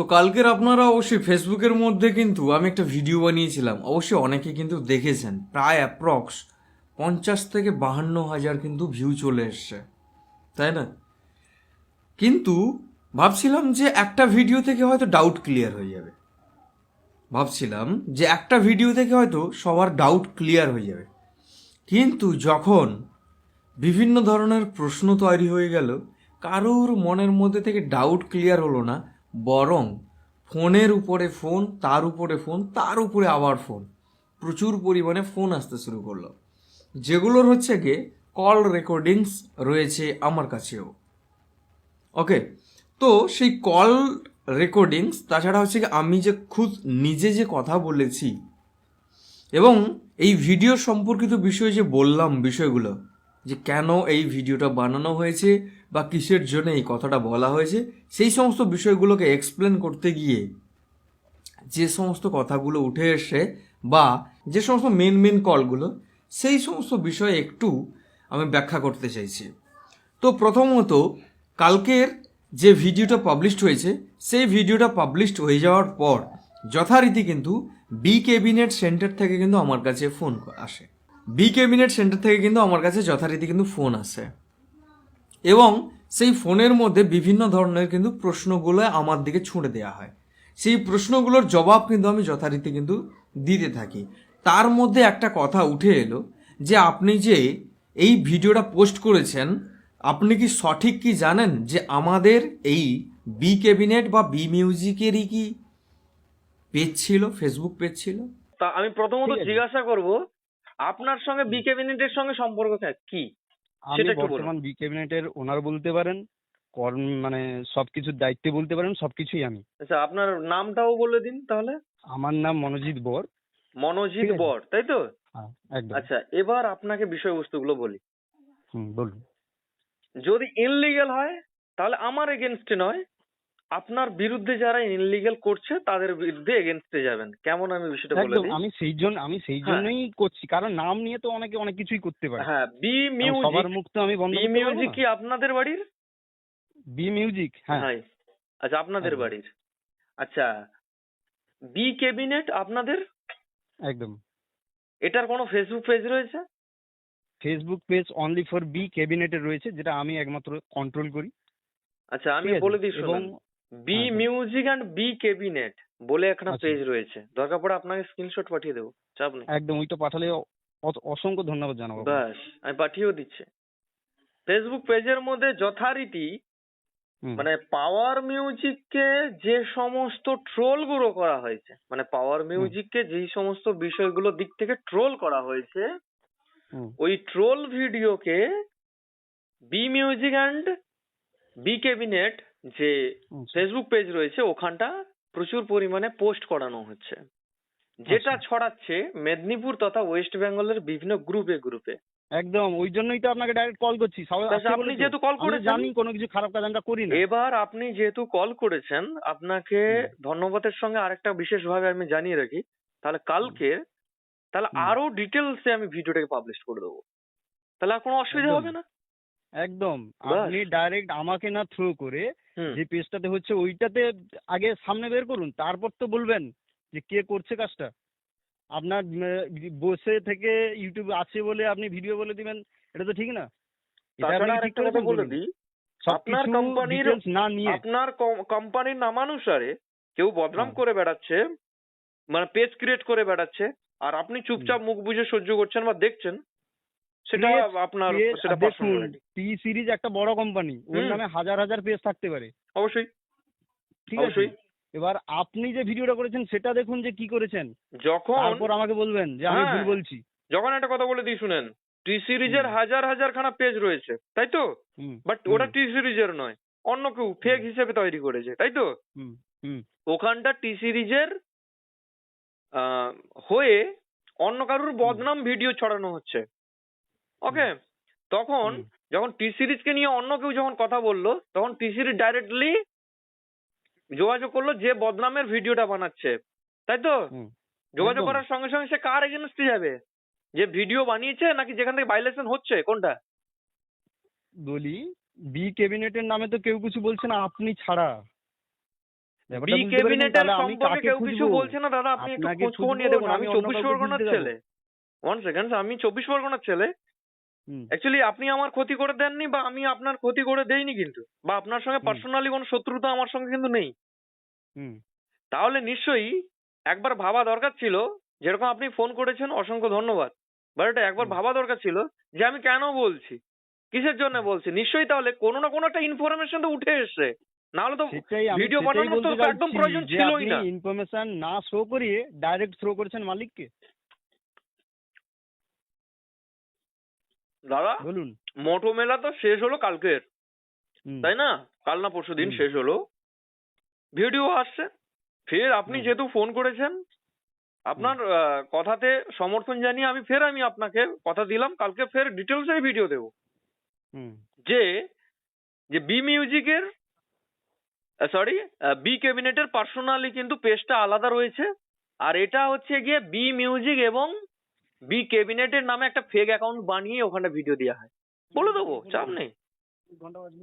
তো কালকের আপনারা অবশ্যই ফেসবুকের মধ্যে কিন্তু আমি একটা ভিডিও বানিয়েছিলাম। অবশ্যই অনেকে কিন্তু দেখেছেন। প্রায় অ্যাপ্রক্স পঞ্চাশ থেকে বাহান্ন হাজার কিন্তু ভিউ চলে এসছে। তাই না? কিন্তু ভাবছিলাম যে একটা ভিডিও থেকে হয়তো ডাউট ক্লিয়ার হয়ে যাবে। ভাবছিলাম যে একটা ভিডিও থেকে হয়তো সবার ডাউট ক্লিয়ার হয়ে যাবে। কিন্তু যখন বিভিন্ন ধরনের প্রশ্ন তৈরি হয়ে গেল, কারোর মনের মধ্যে থেকে ডাউট ক্লিয়ার হলো না বরং ফোনের উপরে ফোন, তার উপরে ফোন, তার উপরে আবার ফোন। প্রচুর পরিমাণে ফোন আসতে শুরু করল। যেগুলোর হচ্ছে গিয়ে কল রেকর্ডিংস রয়েছে আমার কাছেও। ওকে, তো সেই কল রেকর্ডিংস, তাছাড়া হচ্ছে কি আমি যে খুদ, নিজে যে কথা বলেছি এবং এই ভিডিও সম্পর্কিত বিষয়ে যে বললাম বিষয়গুলো, যে কেন এই ভিডিওটা বানানো হয়েছে বা কিসের জন্য এই কথাটা বলা হয়েছে, সেই সমস্ত বিষয়গুলোকে এক্সপ্লেন করতে গিয়ে যে সমস্ত কথাগুলো উঠে এসে বা যে সমস্ত মেন মেন কলগুলো সেই সমস্ত বিষয়ে একটু আমি ব্যাখ্যা করতে চাইছি। তো প্রথমত, কালকের যে ভিডিওটা পাবলিশড হয়েছে, সেই ভিডিওটা পাবলিশড হয়ে যাওয়ার পর যথারীতি কিন্তু বি ক্যাবিনেট সেন্টার থেকে কিন্তু আমার কাছে ফোন আসে। বি ক্যাবিনেট সেন্টার থেকে কিন্তু আমার কাছে যথারীতি কিন্তু ফোন আসে। এবং সেই ফোনের মধ্যে বিভিন্ন ধরনের কিন্তু প্রশ্নগুলো আমার দিকে ছুঁড়ে দেওয়া হয়। সেই প্রশ্নগুলোর জবাব কিন্তু আমি যথারীতি কিন্তু দিতে থাকি। তার মধ্যে একটা কথা উঠে এলো যে আপনি যে এই ভিডিওটা পোস্ট করেছেন আপনি কি সঠিক কি জানেন যে আমাদের এই বি ক্যাবিনেট বা বি মিউজিকেরই কি পেজ ছিল ফেসবুক পেজ ছিল? তা আমি প্রথমত জিজ্ঞাসা করব আপনার সঙ্গে বি ক্যাবিনেটের সঙ্গে সম্পর্ক কা- কি? আমি। বর্তমান বি ক্যাবিনেটের ওনার বলতে পারেন কর্ম মানে সবকিছুর দায়িত্ব বলতে পারেন সবকিছুই আমি। আচ্ছা আপনার নামটাও বলে দিন তাহলে। আমার নাম মনোজিৎ বর। মনোজিৎ বর তাই তো? হ্যাঁ আচ্ছা এবার আপনাকে বিষয়বস্তুগুলো বলি। হুম বলুন। যদি ইনলিগাল হয় তাহলে আমার এগেনস্টে নয়। আপনার বিরুদ্ধে যারা ইনলিগেল করছে তাদের বিরুদ্ধে এগেনস্টে যাবেন। কেমন আমি বিষয়টা বলে দিই? আমি সেই জন্য আমি সেই হ্যাঁ। জন্যই করছি কারণ নাম নিয়ে তো অনেকে অনেক কিছুই করতে পারে। হ্যাঁ বি কারণ সবার মুখ তো আমি বন্ধ বি মিউজিক কি আপনাদের বাড়ির? বি মিউজিক হ্যাঁ। হ্যাঁ আচ্ছা আপনাদের বাড়ির। আচ্ছা বি ক্যাবিনেট আপনাদের? একদম। এটার কোনো ফেসবুক পেজ রয়েছে? Facebook page only for B ক্যাবিনেটের রয়েছে যেটা আমি একমাত্র কন্ট্রোল করি। আচ্ছা আমি বলে দিই শুনুন। B. Music and B cabinet বলে একটা আচ্ছা। পেজ রয়েছে। দরকার পড়ে আপনাকে স্ক্রিনশট পাঠিয়ে দেবো। চাপ নেই। একদম ওইটা পাঠালে অসংখ্য ধন্যবাদ জানাব। ব্যাস আমি পাঠিয়েও দিচ্ছি। ফেসবুক পেজের মধ্যে যথারীতি মানে পাওয়ার মিউজিককে যে সমস্ত ট্রোলগুলো করা হয়েছে মানে পাওয়ার মিউজিককে যেই সমস্ত বিষয়গুলো দিক থেকে ট্রোল করা হয়েছে ওই ট্রোল ভিডিওকে B music and B cabinet যে ফেসবুক পেজ রয়েছে ওখানটা প্রচুর পরিমাণে পোস্ট করানো হচ্ছে। যেটা আচ্ছা। ছড়াচ্ছে মেদিনীপুর তথা ওয়েস্ট বেঙ্গলের বিভিন্ন গ্রুপে গ্রুপে একদম ওই জন্যই তো আপনাকে ডাইরেক্ট কল করছি। আপনি যেহেতু কল করেছেন জানি কোনো কিছু খারাপ কাজ আমরা করি না। এবার আপনি যেহেতু কল করেছেন আপনাকে ধন্যবাদের সঙ্গে আরেকটা বিশেষ ভাবে আমি জানিয়ে রাখি তাহলে কালকে তাহলে। আরও ডিটেলসে আমি ভিডিওটাকে পাবলিশ করে দেবো। তাহলে আর কোনো অসুবিধা হবে না? একদম। আপনি ডাইরেক্ট আমাকে না থ্রো করে যে পেজটাতে হচ্ছে ওইটাতে আগে সামনে বের করুন তারপর তো বলবেন যে কে করছে কাজটা। আপনার বসে থেকে ইউটিউব আছে বলে আপনি ভিডিও বলে দিবেন এটা তো ঠিক না। আপনার কোম্পানির- না নিয়ে। আপনার কোম্পানির নামানুসারে কেউ বদনাম। করে বেড়াচ্ছে মানে পেজ ক্রিয়েট করে বেড়াচ্ছে আর আপনি চুপচাপ মুখ বুঝে সহ্য করছেন বা দেখছেন সেটা আপনার সেটা পার্সোনালিটি টি সিরিজ একটা বড় কোম্পানি ওর নামে হাজার হাজার পেজ থাকতে পারে। অবশ্যই। ঠিক আছে? অবশ্যই। এবার আপনি যে ভিডিওটা করেছেন সেটা দেখুন যে কি করেছেন। যখন তারপর আমাকে বলবেন যে আমি হ্যাঁ। ভুল বলছি। যখন একটা কথা বলে দিই শুনেন টি সিরিজের হাজার হাজার খানা পেজ রয়েছে তাই তো? বাট ওটা টি সিরিজের নয় অন্য কেউ ফেক হিসেবে তৈরি করেছে তাই তো? ওখানটা টি সিরিজের হয়ে অন্য কারুর বদনাম ভিডিও ছড়ানো হচ্ছে। ওকে তখন। যখন টি সিরিজকে নিয়ে অন্য কেউ যখন কথা বলল তখন টি সিরিজ ডাইরেক্টলি যোগাযোগ করল যে বদনামের ভিডিওটা বানাচ্ছে। তাই তো? যোগাযোগ করার সঙ্গে সঙ্গে সে কার এগেনস্টে যাবে? যে ভিডিও বানিয়েছে নাকি যেখান থেকে ভাইলেশন হচ্ছে? কোনটা? বলি বি ক্যাবিনেটের নামে তো কেউ কিছু বলছে না আপনি ছাড়া। বি ক্যাবিনেটের সম্পর্কে কেউ কিছু বলছে না দাদা আপনি একটু খোঁজ খবর নিয়ে দেখুন আমি চব্বিশ পরগনার ছেলে। ওয়ান সেকেন্ড আমি চব্বিশ পরগনার ছেলে। অ্যাকচুয়ালি আপনি আমার ক্ষতি করে দেননি বা আমি আপনার ক্ষতি করে দেইনি কিন্তু। বা আপনার সঙ্গে। পার্সোনালি কোনো শত্রুতা আমার সঙ্গে কিন্তু নেই। তাহলে নিশ্চয়ই একবার ভাবা দরকার ছিল যেরকম আপনি ফোন করেছেন অসংখ্য ধন্যবাদ। বাট এটা একবার ভাবা দরকার ছিল যে আমি কেন বলছি? কিসের জন্য বলছি? নিশ্চয়ই তাহলে কোনো না কোনো একটা ইনফরমেশন তো উঠে এসছে। না হলে তো ভিডিও পাঠানোর তো একদম প্রয়োজন ছিলই না। ইনফরমেশন না শো করিয়ে ডাইরেক্ট থ্রো করেছেন মালিককে। দাদা বলুন। মোটো মেলা তো শেষ হলো কালকের। তাই না? কাল না পরশু দিন শেষ হলো। ভিডিও আসছে। ফের আপনি যেহেতু ফোন করেছেন আপনার কথাতে সমর্থন জানিয়ে আমি ফের আমি আপনাকে কথা দিলাম। কালকে ফের ডিটেলসে ভিডিও দেবো। যে যে বি মিউজিকের সরি বি ক্যাবিনেটের পার্সোনালি কিন্তু পেজটা আলাদা রয়েছে। আর এটা হচ্ছে গিয়ে বি মিউজিক এবং বি ক্যাবিনেটের নামে একটা ফেক অ্যাকাউন্ট বানিয়ে ওখানে ভিডিও দেওয়া হয়। বলে দেবো চাপ নেই।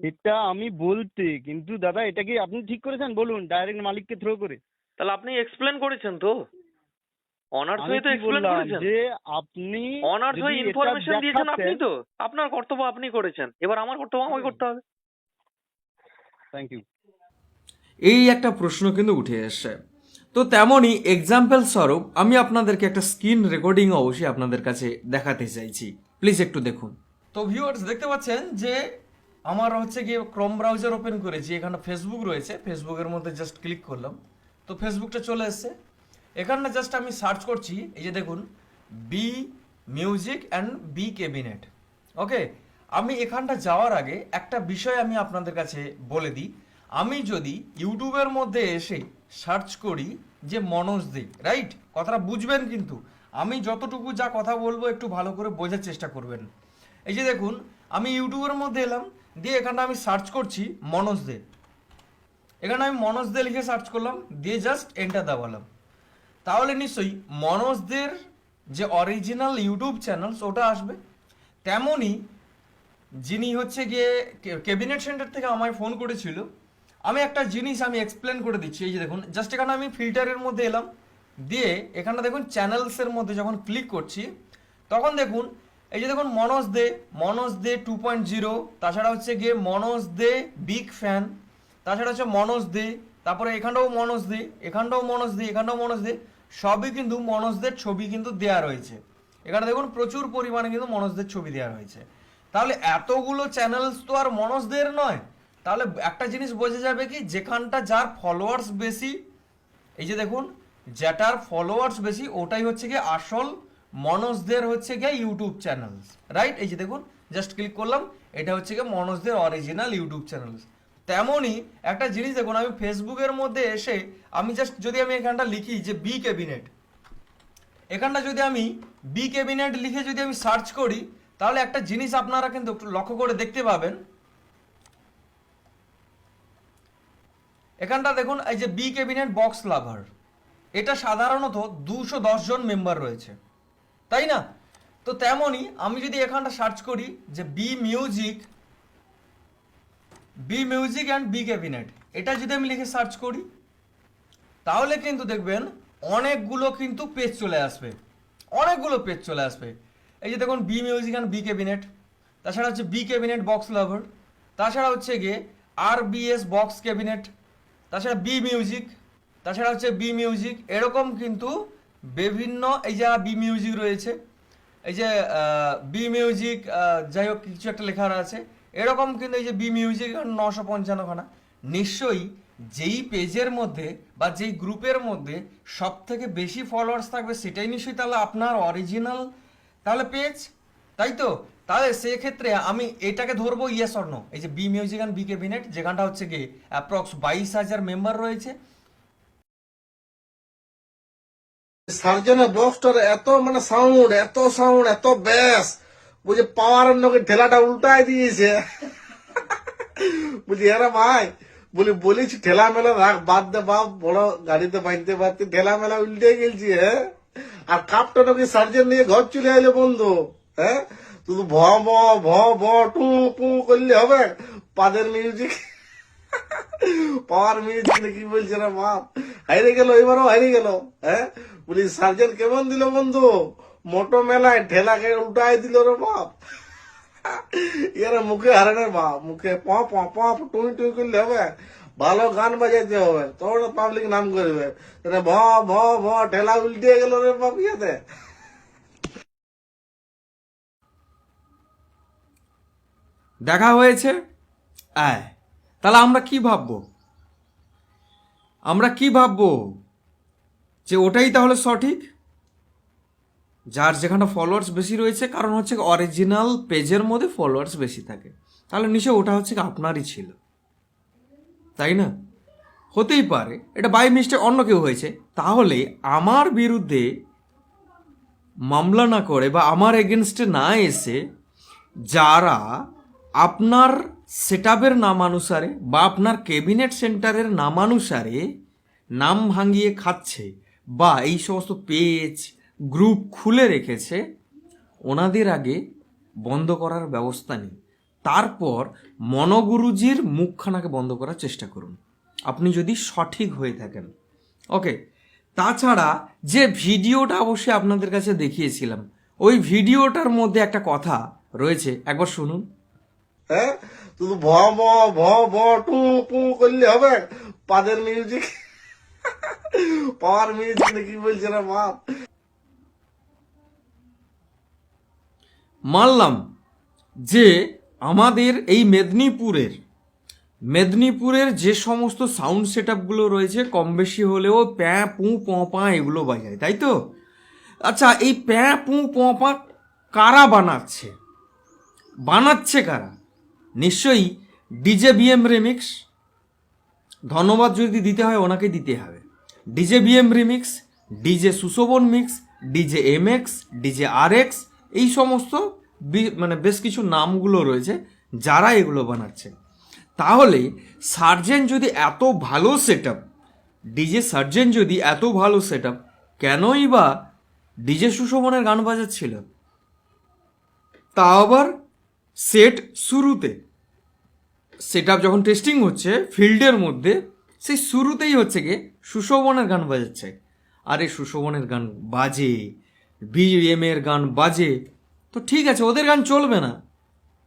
এটা আমি বলতে কিন্তু দাদা এটা কি আপনি ঠিক করেছেন? বলুন ডাইরেক্ট মালিককে থ্রো করে। তাহলে আপনি এক্সপ্লেন করেছেন তো। অনার্স হয়ে তো কি এক্সপ্লেন বললাম করেছেন। যে আপনি অনার্স হয়ে ইনফরমেশন দিয়েছেন আপনি তো। আপনার কর্তব্য আপনি করেছেন। এবার আমার কর্তব্য আমাকে করতে হবে। থ্যাংক ইউ এই একটা প্রশ্ন কিন্তু উঠে এসছে তো তেমনই এক্সাম্পল স্বরূপ আমি আপনাদেরকে একটা স্ক্রিন রেকর্ডিং অবশ্যই আপনাদের কাছে দেখাতে চাইছি। প্লিজ একটু দেখুন। তো ভিউয়ার্স দেখতে পাচ্ছেন যে আমার হচ্ছে গিয়ে ক্রম ব্রাউজার ওপেন করেছি, এখানে ফেসবুক রয়েছে। ফেসবুকের মধ্যে জাস্ট ক্লিক করলাম। তো ফেসবুকটা চলে এসছে। এখানে জাস্ট আমি সার্চ করছি, এই যে দেখুন B music and B cabinet okay আমি এখানটা যাওয়ার আগে একটা বিষয় আমি আপনাদের কাছে বলে দিই। আমি যদি ইউটিউবের মধ্যে এসে সার্চ করি যে মনোজ দে রাইট কথাটা বুঝবেন কিন্তু। আমি যতটুকু যা কথা বলব একটু ভালো করে বোঝার চেষ্টা করবেন। এই যে দেখুন, আমি ইউটিউবের মধ্যে এলাম, দিয়ে এখানটা আমি সার্চ করছি মনোজ দে। এখানে আমি মনোজ দে লিখে সার্চ করলাম, দিয়ে জাস্ট এন্টার দাবালাম তাহলে নিশ্চয়ই মনোজদের যে অরিজিনাল ইউটিউব চ্যানেলস ওটা আসবে। তেমনই যিনি হচ্ছে গিয়ে ক্যাবিনেট সেন্টার থেকে আমায় ফোন করেছিল আমি একটা জিনিস আমি এক্সপ্লেন করে দিচ্ছি, এই যে দেখুন জাস্ট এখানে আমি ফিল্টারের মধ্যে এলাম, দিয়ে এখানে দেখুন চ্যানেলসের মধ্যে যখন ক্লিক করছি, তখন দেখুন, এই যে দেখুন Manoj Dey Manoj Dey two point zero তাছাড়া হচ্ছে গিয়ে মনোজ দে বিগ ফ্যান তাছাড়া হচ্ছে মনোজ দে, তারপরে এখানটাও মনোজ দে এখানটাও মনোজ দে এখানটাও মনোজ দে, সবই কিন্তু মনোজদের ছবি কিন্তু দেয়া রয়েছে। এখানে দেখুন প্রচুর পরিমাণে কিন্তু মনোজদের ছবি দেওয়া রয়েছে। তাহলে এতগুলো চ্যানেলস তো আর মনোজদের নয়। তাহলে একটা জিনিস বোঝা যাবে কি, যেখানটা যার ফলোয়ার্স বেশি, এই যে দেখুন, যেটার ফলোয়ার্স বেশি, ওটাই হচ্ছে গিয়ে আসল মনোজদের হচ্ছে গিয়ে ইউটিউব চ্যানেলস রাইট এই যে দেখুন জাস্ট ক্লিক করলাম, এটা হচ্ছে গিয়ে মনোজদের অরিজিনাল ইউটিউব চ্যানেলস তেমনই একটা জিনিস দেখুন, আমি ফেসবুকের মধ্যে এসে, আমি জাস্ট যদি আমি এখানটা লিখি যে বি ক্যাবিনেট এখানটা যদি আমি বি ক্যাবিনেট লিখে যদি আমি সার্চ করি, তাহলে একটা জিনিস আপনারা কিন্তু লক্ষ্য করে দেখতে পাবেন এখানটা দেখুন, এই যে বি ক্যাবিনেট বক্স লাভার এটা সাধারণত দুশো জন মেম্বার রয়েছে। তাই না? তো তেমনই আমি যদি এখানটা সার্চ করি যে B music B music and B cabinet এটা যদি আমি লিখে সার্চ করি, তাহলে কিন্তু দেখবেন অনেকগুলো কিন্তু পেজ চলে আসবে। অনেকগুলো পেজ চলে আসবে। এই যে দেখুন B music and B cabinet তাছাড়া হচ্ছে বি ক্যাবিনেট বক্স লাভার তাছাড়া হচ্ছে গিয়ে আর বি এস বক্স ক্যাবিনেট তাছাড়া বি মিউজিক তাছাড়া হচ্ছে বি মিউজিক এরকম কিন্তু বিভিন্ন, এই যে বি মিউজিক রয়েছে, এই যে বি মিউজিক যাই হোক, কিছু একটা লেখা আছে, এরকম কিন্তু এই যে বি মিউজিক নশো পঞ্চান্ন খানা, নিশ্চয়ই যেই পেজের মধ্যে বা যেই গ্রুপের মধ্যে সব থেকে বেশি ফলোয়ার্স থাকবে, সেটাই নিশ্চয়ই তাহলে আপনার অরিজিনাল তাহলে পেজ তাই তো? তাহলে সেক্ষেত্রে আমি এটাকে ধরবো ইয়েস অর নো এই যে B music and B cabinet যেখানটা হচ্ছে গিয়ে অ্যাপ্রক্স বাইশ হাজার মেম্বার রয়েছে। সার্জনের বক্সটার এত মানে সাউন্ড এত সাউন্ড এত ব্যাস বুঝে পাওয়ার লোকের ঠেলাটা দিয়েছে। বুঝি, এরা ভাই, বলি ঠেলা মেলা রাখ, বাদ দে বাপ, বড় গাড়িতে বাঁধতে পারতে ঠেলা মেলা উল্টে গেলছি হ্যাঁ? আর কাপটা নাকি সার্জেন নিয়ে ঘর চলে আইলে বন্ধু হ্যাঁ? শুধু ভ ভ ভ ভ টু টু করলে হবে পাদের মিউজিক পাওয়ার মিউজিক কি বলছে না বাপ হাইরে গেল এবারও হাইরে গেল হ্যাঁ বলি সার্জেন কেমন দিল বন্ধু মোটো মেলায় ঠেলাকে উল্টাই দিল রে বাপ এরা মুখে হারে না বাপ মুখে প প প টুই টুই করলে হবে ভালো গান বাজাইতে হবে তখন পাবলিক নাম করবে ভ ভ ভ ঠেলা উল্টে গেল রে বাপ ইয়াতে দেখা হয়েছে? আয়। তাহলে আমরা কি ভাববো? আমরা কি ভাববো? যে ওটাই তাহলে সঠিক? যার যেখানে ফলোয়ার্স বেশি রয়েছে, কারণ হচ্ছে অরিজিনাল পেজের মধ্যে ফলোয়ার্স বেশি থাকে। তাহলে নিশ্চয় ওটা হচ্ছে আপনারই ছিল। তাই না? হতেই পারে। এটা বাই মিস্টেক অন্য কেউ হয়েছে। তাহলে আমার বিরুদ্ধে মামলা না করে বা আমার এগেনস্টে না এসে যারা আপনার সেটআপের নামানুসারে বা আপনার ক্যাবিনেট সেন্টারের নামানুসারে নাম ভাঙিয়ে খাচ্ছে বা এই সমস্ত পেজ, গ্রুপ খুলে রেখেছে, ওনাদের আগে বন্ধ করার ব্যবস্থা নেই তারপর মনগুরুজির মুখখানাকে বন্ধ করার চেষ্টা করুন। আপনি যদি সঠিক হয়ে থাকেন। ওকে, তাছাড়া যে ভিডিওটা অবশ্যই আপনাদের কাছে দেখিয়েছিলাম, ওই ভিডিওটার মধ্যে একটা কথা রয়েছে। একবার শুনুন। হ্যাঁ? শুধু ভ ভ ভ ভ, টু টু করলে হবে। পাদের মিউজিক পাওয়ার মিউজিক কি বলছে রে বাপ। মানলাম যে আমাদের এই মেদিনীপুরের মেদিনীপুরের যে সমস্ত সাউন্ড সেট আপগুলো রয়েছে, কম বেশি হলেও প্যাঁ, পু, প এগুলো বাজায়, তাই তো? আচ্ছা এই প্যাঁ প, পা কারা বানাচ্ছে? বানাচ্ছে কারা? নিশ্চয়ই ডিজে বিএম রিমিক্স ধন্যবাদ যদি দিতে হয় ওনাকে দিতে হবে। DJ BM remix DJ Sushovan mix DJ M X DJ R X এই সমস্ত মানে বেশ কিছু নামগুলো রয়েছে যারা এগুলো বানাচ্ছে তাহলে সার্জেন যদি এত ভালো সেট আপ ডিজে সার্জেন যদি এত ভালো সেট আপ কেনই বা ডিজে সুশোভনের গান বাজাচ্ছিল? তা আবার সেট শুরুতে। সেট যখন টেস্টিং হচ্ছে ফিল্ডের মধ্যে, সেই শুরুতেই হচ্ছে গিয়ে সুশোভনের গান বাজাচ্ছে। আরে, সুশোভনের গান বাজে বিএম এর গান বাজে। তো ঠিক আছে, ওদের গান চলবে না।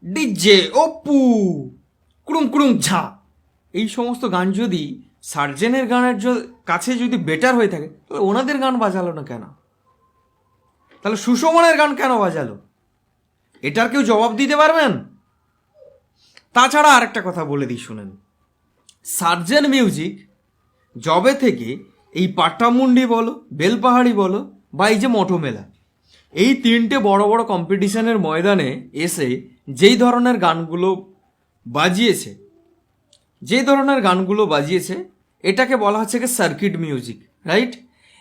ডিজে অপু, কুড়ুম কুড়ুম, ঝা। এই সমস্ত গান যদি সার্জেনের গানের কাছে যদি বেটার হয়ে থাকে, তাহলে ওনাদের গান বাজালো না কেন? তাহলে সুশোভনের গান কেন বাজালো? এটার কেউ জবাব দিতে পারবেন? তাছাড়া আরেকটা কথা বলে দিই, শুনেন। সার্জেন মিউজিক জবে থেকে এই পাট্টামুন্ডি বলো, বেলপাহাড়ি বলো, বা এই যে মটো মেলা, এই তিনটে বড় বড় কম্পিটিশনের ময়দানে এসে যেই ধরনের গানগুলো বাজিয়েছে যে ধরনের গানগুলো বাজিয়েছে, এটাকে বলা হচ্ছে কি সার্কিট মিউজিক রাইট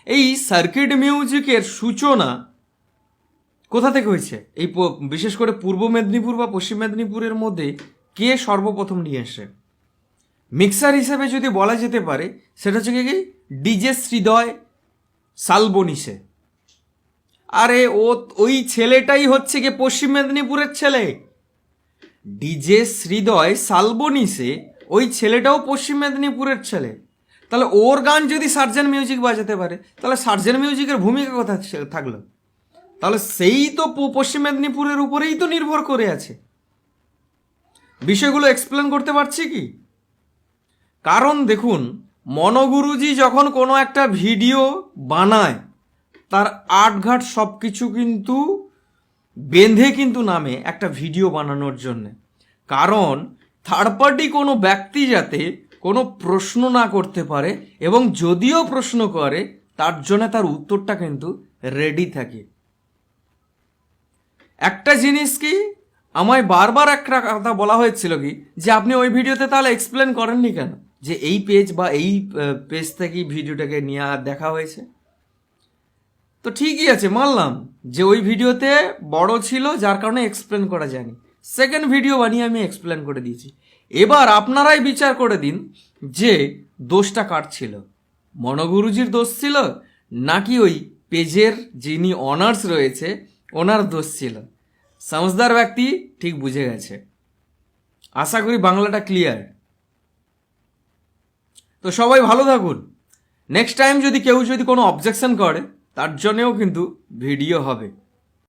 এই সার্কিট মিউজিকের সূচনা কোথা থেকে হয়েছে? এই বিশেষ করে পূর্ব মেদিনীপুর বা পশ্চিম মেদিনীপুরের মধ্যে কে সর্বপ্রথম নিয়ে আসে? মিক্সার হিসেবে যদি বলা যেতে পারে, সেটা হচ্ছে কি ডিজে শ্রীদয় সালবনিসে। আরে, ও, ওই ছেলেটাই হচ্ছে গিয়ে পশ্চিম মেদিনীপুরের ছেলে? ডিজে শ্রীদয় সালবনিসে, ওই ছেলেটাও পশ্চিম মেদিনীপুরের ছেলে। তাহলে ওর গান যদি সার্জেন মিউজিক বাজাতে পারে, তাহলে সার্জেন মিউজিকের ভূমিকা কোথায় ছে- থাকল? তাহলে সেই তো পশ্চিম মেদিনীপুরের উপরেই তো নির্ভর করে আছে। বিষয়গুলো এক্সপ্লেন করতে পারছি কি? কারণ দেখুন, মনোগুরুজি যখন কোনো একটা ভিডিও বানায়, তার আটঘাট সব কিছু কিন্তু বেঁধে কিন্তু নামে একটা ভিডিও বানানোর জন্য। কারণ থার্ড পার্টি কোনো ব্যক্তি যাতে কোনো প্রশ্ন না করতে পারে এবং যদিও প্রশ্ন করে, তার জন্য তার উত্তরটা কিন্তু রেডি থাকে। একটা জিনিস কি? আমায় বারবার একটা কথা বলা হয়েছিল কি, যে আপনি ওই ভিডিওতে তাহলে এক্সপ্লেন করেননি কেন? যে এই পেজ বা এই পেজ থেকেই ভিডিওটাকে নিয়ে দেখা হয়েছে? তো ঠিকই আছে, মানলাম যে ওই ভিডিওতে বড় ছিল, যার কারণে এক্সপ্লেন করা যায়নি। সেকেন্ড ভিডিও বানিয়ে আমি এক্সপ্লেন করে দিয়েছি। এবার আপনারাই বিচার করে দিন যে দোষটা কার ছিল। মনোগুরুজির দোষ ছিল, নাকি ওই পেজের যিনি অনার্স রয়েছে, ওনার দোষ ছিল? সমজদার ব্যক্তি ঠিক বুঝে গেছে আশা করি বাংলাটা ক্লিয়ার তো সবাই ভালো থাকুন নেক্সট টাইম যদি কেউ যদি কোনো অবজেকশন করে তার জন্যেও কিন্তু ভিডিও হবে